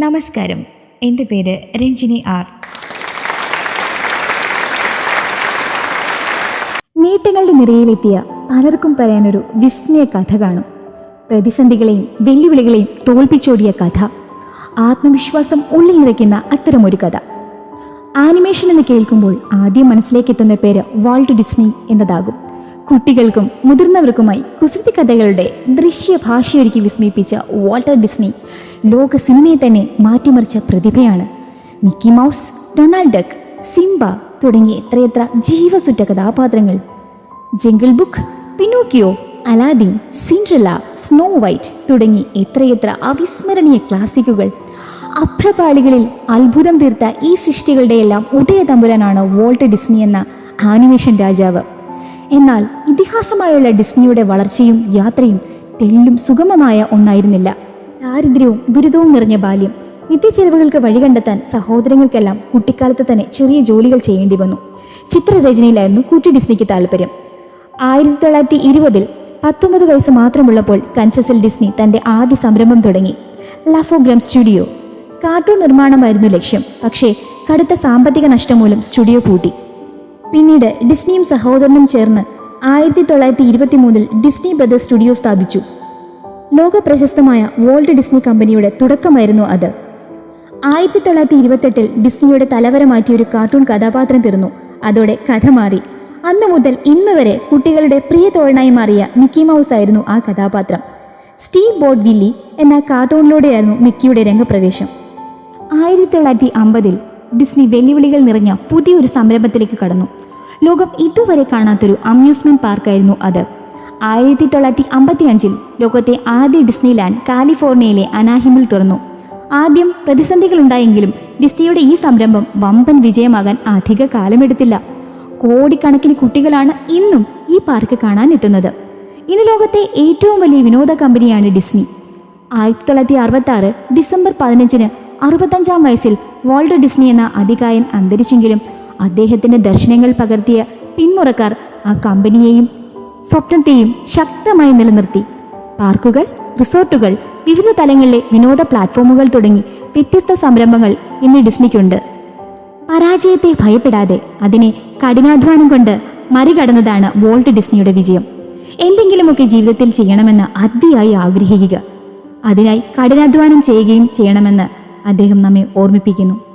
നമസ്കാരം. എന്റെ പേര് രഞ്ജിനി ആർ. നേട്ടങ്ങളുടെ നിരയിലെത്തിയ പലർക്കും പറയാനൊരു വിസ്മയ കഥ കാണും. പ്രതിസന്ധികളെയും വെല്ലുവിളികളെയും തോൽപ്പിച്ചോടിയ കഥ. ആത്മവിശ്വാസം ഉള്ളിൽ നിറയ്ക്കുന്ന അത്തരമൊരു കഥ. ആനിമേഷൻ എന്ന് കേൾക്കുമ്പോൾ ആദ്യം മനസ്സിലേക്ക് എത്തുന്ന പേര് വാൾട്ട് ഡിസ്നി എന്നതാകും. കുട്ടികൾക്കും മുതിർന്നവർക്കുമായി കുസൃതി കഥകളുടെ ദൃശ്യ ഭാഷയൊരുക്കി വിസ്മയിപ്പിച്ച വാൾട്ടർ ഡിസ്നി ലോക സിനിമയെ തന്നെ മാറ്റിമറിച്ച പ്രതിഭയാണ് Mickey Mouse Donald Duck Simba തുടങ്ങിയ എത്രയെത്ര ജീവസുറ്റ കഥാപാത്രങ്ങൾ. Jungle Book Pinocchio Aladdin Cinderella Snow White തുടങ്ങി എത്രയെത്ര അവിസ്മരണീയ ക്ലാസിക്കുകൾ. അഭ്രപാളികളിൽ അത്ഭുതം തീർത്ത ഈ സൃഷ്ടികളുടെയെല്ലാം ഉടയ തമ്പുരാനാണ് വോൾട്ട് ഡിസ്നി എന്ന ആനിമേഷൻ രാജാവ്. എന്നാൽ ഇതിഹാസമായുള്ള ഡിസ്നിയുടെ വളർച്ചയും യാത്രയും തെല്ലും സുഗമമായ ഒന്നായിരുന്നില്ല. ദാരിദ്ര്യവും ദുരിതവും നിറഞ്ഞ ബാല്യം. നിത്യച്ചെലവുകൾക്ക് വഴി കണ്ടെത്താൻ സഹോദരങ്ങൾക്കെല്ലാം കുട്ടിക്കാലത്ത് തന്നെ ചെറിയ ജോലികൾ ചെയ്യേണ്ടി വന്നു. ചിത്രരചനയിലായിരുന്നു കുട്ടി ഡിസ്നിക്ക് താല്പര്യം. ആയിരത്തി തൊള്ളായിരത്തി ഇരുപതിൽ പത്തൊമ്പത് വയസ്സ് മാത്രമുള്ളപ്പോൾ കൺസസിൽ ഡിസ്നി തന്റെ ആദ്യ സംരംഭം തുടങ്ങി. ലഫോഗ്രാം സ്റ്റുഡിയോ. കാർട്ടൂൺ നിർമ്മാണമായിരുന്നു ലക്ഷ്യം. പക്ഷേ കടുത്ത സാമ്പത്തിക നഷ്ടം മൂലം സ്റ്റുഡിയോ പൂട്ടി. പിന്നീട് ഡിസ്നിയും സഹോദരനും ചേർന്ന് ആയിരത്തി തൊള്ളായിരത്തി ഇരുപത്തി മൂന്നിൽ ഡിസ്നി ബ്രദേഴ്സ് സ്റ്റുഡിയോ സ്ഥാപിച്ചു. ലോക പ്രശസ്തമായ വോൾട്ട് ഡിസ്നി കമ്പനിയുടെ തുടക്കമായിരുന്നു അത്. ആയിരത്തി തൊള്ളായിരത്തി ഇരുപത്തെട്ടിൽ ഡിസ്നിയുടെ തലവര മാറ്റിയ ഒരു കാർട്ടൂൺ കഥാപാത്രം പിറന്നു. അതോടെ കഥ മാറി. അന്നു മുതൽ ഇന്ന് വരെ കുട്ടികളുടെ പ്രിയ തോഴനായി മാറിയ മിക്കി മൗസ് ആയിരുന്നു ആ കഥാപാത്രം. സ്റ്റീവ് ബോർഡ് വില്ലി എന്ന കാർട്ടൂണിലൂടെയായിരുന്നു മിക്കിയുടെ രംഗപ്രവേശം. ആയിരത്തി തൊള്ളായിരത്തി അമ്പതിൽ ഡിസ്നി വെല്ലുവിളികൾ നിറഞ്ഞ പുതിയൊരു സംരംഭത്തിലേക്ക് കടന്നു. ലോകം ഇതുവരെ കാണാത്തൊരു അമ്യൂസ്മെന്റ് പാർക്കായിരുന്നു അത്. ആയിരത്തി തൊള്ളായിരത്തി അമ്പത്തി അഞ്ചിൽ ലോകത്തെ ആദ്യ ഡിസ്നി ലാൻഡ് കാലിഫോർണിയയിലെ അനാഹിമിൽ തുറന്നു. ആദ്യം പ്രതിസന്ധികളുണ്ടായെങ്കിലും ഡിസ്നിയുടെ ഈ സംരംഭം വമ്പൻ വിജയമാകാൻ അധിക കാലമെടുത്തില്ല. കോടിക്കണക്കിന് കുട്ടികളാണ് ഇന്നും ഈ പാർക്ക് കാണാൻ എത്തുന്നത് ഇന്ന് ലോകത്തെ ഏറ്റവും വലിയ വിനോദ കമ്പനിയാണ് ഡിസ്നി. ആയിരത്തി തൊള്ളായിരത്തി അറുപത്തി ആറ് ഡിസംബർ പതിനഞ്ചിന് അറുപത്തഞ്ചാം വയസ്സിൽ വാൾഡ് ഡിസ്നി എന്ന അധികായൻ അന്തരിച്ചെങ്കിലും അദ്ദേഹത്തിന്റെ ദർശനങ്ങൾ പകർത്തിയ പിന്മുറക്കാർ ആ കമ്പനിയെയും സ്വപ്നത്തെയും ശക്തമായി നിലനിർത്തി. പാർക്കുകൾ റിസോർട്ടുകൾ വിവിധ തലങ്ങളിലെ വിനോദ പ്ലാറ്റ്ഫോമുകൾ തുടങ്ങി വ്യത്യസ്ത സംരംഭങ്ങൾ ഇന്ന് ഡിസ്നിക്കുണ്ട്. പരാജയത്തെ ഭയപ്പെടാതെ അതിനെ കഠിനാധ്വാനം കൊണ്ട് മറികടന്നതാണ് വോൾട്ട് ഡിസ്നിയുടെ വിജയം. എന്തെങ്കിലുമൊക്കെ ജീവിതത്തിൽ ചെയ്യണമെന്ന് അതിയായി ആഗ്രഹിക്കുക. അതിനായി കഠിനാധ്വാനം ചെയ്യുകയും ചെയ്യണമെന്ന് അദ്ദേഹം നമ്മെ ഓർമ്മിപ്പിക്കുന്നു.